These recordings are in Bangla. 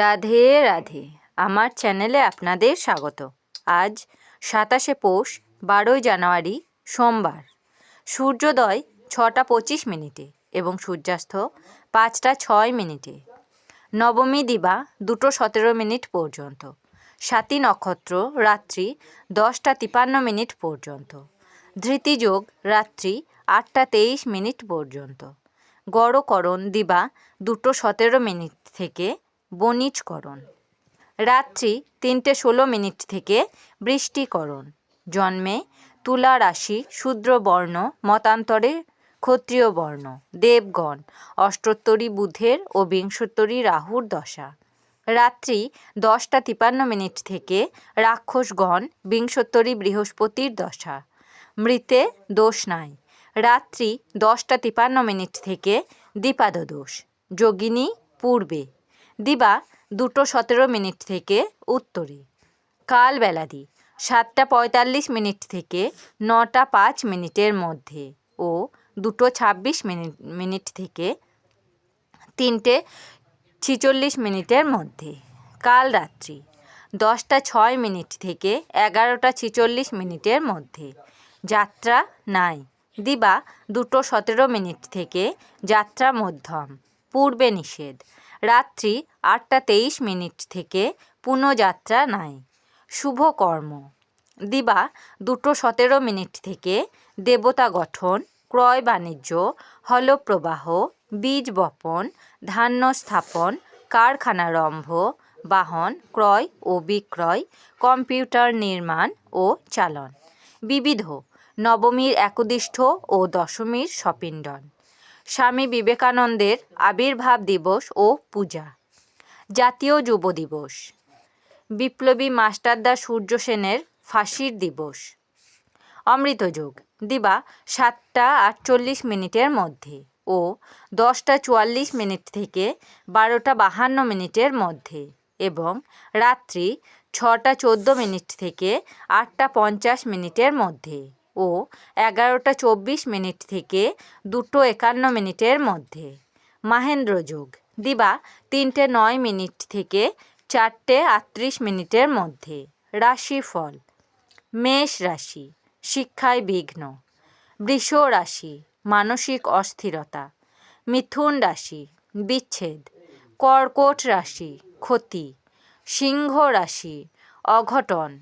রাধে রাধে। আমার চ্যানেলে আপনাদের স্বাগত। আজ সাতাশে পৌষ, বারোই জানুয়ারি, সোমবার। সূর্যোদয় ছটা পঁচিশ মিনিটে এবং সূর্যাস্ত পাঁচটা ছয় মিনিটে। নবমী দিবা দুটো সতেরো মিনিট পর্যন্ত। সাতী নক্ষত্র রাত্রি দশটা তিপান্ন মিনিট পর্যন্ত। ধৃতিযোগ রাত্রি আটটা তেইশ মিনিট পর্যন্ত। গড়করণ দিবা দুটো সতেরো মিনিট থেকে বণিজকরণ। রাত্রি তিনটে ষোলো মিনিট থেকে বৃষ্টিকরণ। জন্মে তুলা রাশি শূদ্র বর্ণ মতান্তরে ক্ষত্রিয় বর্ণ, দেবগণ, অষ্টোত্তরী বুধের ও বিংশোত্তরী রাহুর দশা। রাত্রি দশটা তিপান্ন মিনিট থেকে রাক্ষসগণ, বিংশোত্তরী বৃহস্পতির দশা। মৃতে দোষ নাই। রাত্রি দশটা তিপান্ন মিনিট থেকে দ্বিপাদ দোষ যোগিনী পূর্বে। দিবা দুটো সতেরো মিনিট থেকে উত্তরে। কাল বেলাদি সাতটা পঁয়তাল্লিশ মিনিট থেকে নটা পাঁচ মিনিটের মধ্যে ও দুটো ছাব্বিশ মিনিট মিনিট থেকে তিনটে ছিচল্লিশ মিনিটের মধ্যে। কাল রাত্রি দশটা ছয় মিনিট থেকে এগারোটা ছিচল্লিশ মিনিটের মধ্যে। যাত্রা নাই, দিবা দুটো সতেরো মিনিট থেকে যাত্রা মধ্যম, পূর্বে নিষেধ। রাত্রি আটটা তেইশ মিনিট থেকে পুনঃযাত্রা নাই। শুভ কর্ম। দিবা দুটো সতেরো মিনিট থেকে দেবতা গঠন, ক্রয় বাণিজ্য, হলপ্রবাহ, বীজ বপন, ধান্য স্থাপন কারখানারম্ভ বাহন, ক্রয় ও বিক্রয়, কম্পিউটার নির্মাণ ও চালন। বিবিধ নবমীর একদিষ্ঠ ও দশমীর সপিণ্ডন। স্বামী বিবেকানন্দের আবির্ভাব দিবস ও পূজা, জাতীয় যুব দিবস, বিপ্লবী মাস্টারদা সূর্য সেনের ফাঁসির দিবস অমৃতযোগ দিবা সাতটা আটচল্লিশ মিনিটের মধ্যে ও দশটা চুয়াল্লিশ মিনিট থেকে বারোটা বাহান্ন মিনিটের মধ্যে এবং রাত্রি ছটা চোদ্দ মিনিট থেকে আটটা পঞ্চাশ মিনিটের মধ্যে। ও এগারোটা চব্বিশ মিনিট থেকে দুটো একান্ন মিনিটের মধ্যে। মাহেন্দ্র যোগ, দিবা তিনটে নয় মিনিট থেকে চারটে আটত্রিশ মিনিটের মধ্যে। রাশিফল, মেষ রাশি, শিক্ষায় বিঘ্ন। বৃষ রাশি, মানসিক অস্থিরতা। মিথুন রাশি, বিচ্ছেদ। কর্কট রাশি, ক্ষতি। সিংহ রাশি, অঘটন।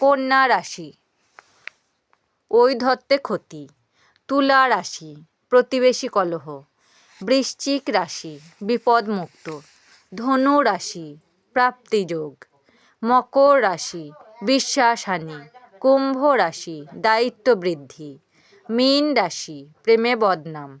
কন্যা রাশি ঐধত্যে ক্ষতি। তুলা রাশি, প্রতিবেশী কলহ, বৃশ্চিক রাশি বিপদমুক্ত ধনু রাশি প্রাপ্তিযোগ মকর রাশি, বিশ্বাসহানি, কুম্ভ রাশি, দায়িত্ব বৃদ্ধি, মীন রাশি, প্রেমে বদনাম।